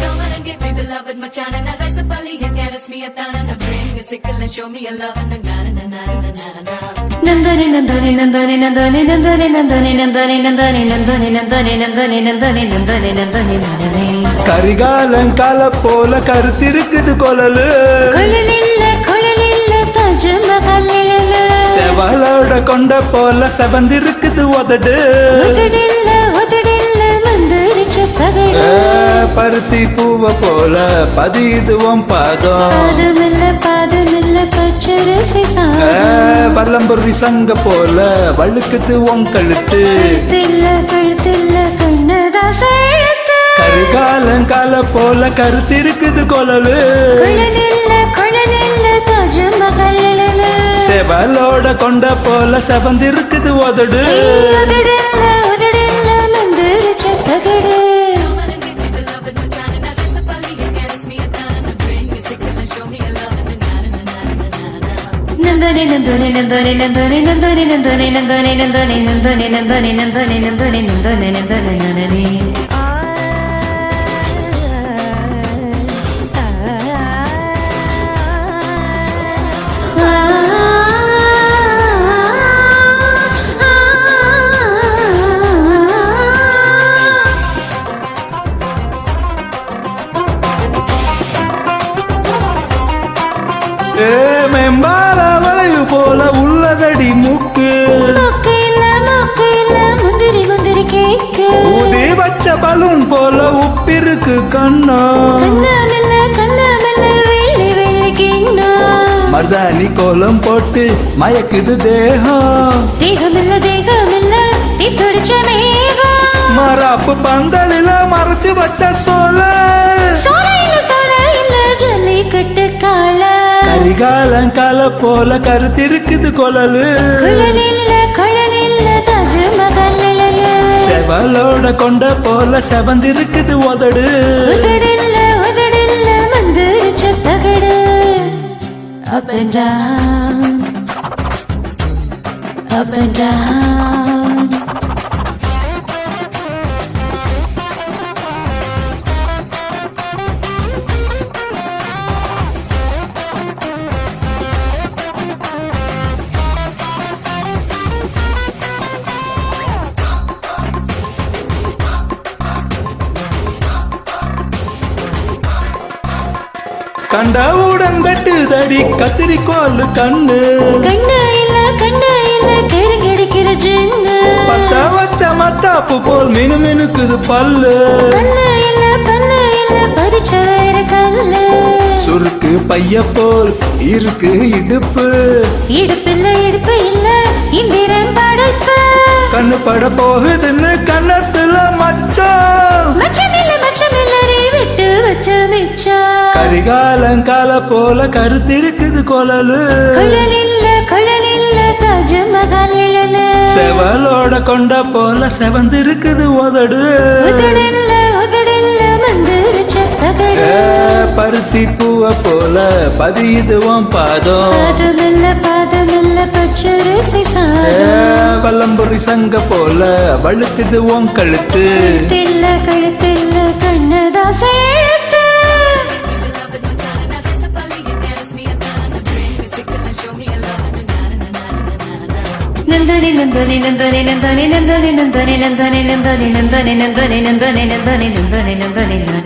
Come on and get me beloved Machana, not rice a bali, and get us me a thana. Me a sickle and show me a love and a na na na na na na. Nandini Nandini Nandini Nandini Nandini Nandini Nandini Nandini Nandini Nandini Nandini Nandini Nandini Nandini Nandini கரிகாலங்கால போல கருத்திருக்குது கொலலு செவலோட கொண்ட போல செவந்திருக்குது உதடு உதடில்ல உதடில்ல மந்திரிச்ச தகடு பருத்தி பூவ போல பதிதுவும் பாதம். வல்லம்புரி சங்க போல வழுக்குது உன் கழுத்து. காலம் கருகாலங்கால போல கருத்து இருக்குது கொலவு செவலோட கொண்ட போல செவந்திருக்குது உதடு. member பாரு போல உள்ளதடி மூக்கு. ஊதி வச்ச பலூன் போல உப்பிருக்கு கண்ணா. மர்தானி கோலம் போட்டு மயக்குது தேகம். தேகமில்ல தேகமில்ல நீ துடிச்ச மேகம். மராப்பு பந்தலில மறைச்சு வச்ச சோலை காலம் கால போல கருத்திருக்குது கொழலு. செவலோட கொண்ட போல செவந்திருக்குது உதடு. Up and down, up and down. கண்டவுடன் வெட்டுதடி கத்திரிக்கோல் கண்ணு கண்ண இல்ல கண்ண. இல்ல கருங்கடிக்கிற ஜின்னு. பத்த வச்ச மத்தாப்பு போல் மினு மினுக்குது பல்லு. கண்ண இல்ல பண்ண இல்ல பறிச்ச வேற கல்லு. சுருக்கு பைய போல் இருக்கு இடுப்பு. இடுப்பில்ல இடுப்பு இல்ல இந்திரன் படைப்பு. கண்ணு பட போகுதுன்னு கண்ணத்துல கரிகாலங்கால போல கருத்து இருக்குது கொலலு செவலோட கொண்ட போல செவந்து செவந்திருக்குது உதடு. பருத்தி பூவ போல பதியுதுவோம் பாதம். வல்லம்புரி சங்க போல வழுக்குதுவோம் கழுத்து. கழுத்து கண்ணு. நின்று நின்று நின்று நின்று நின்று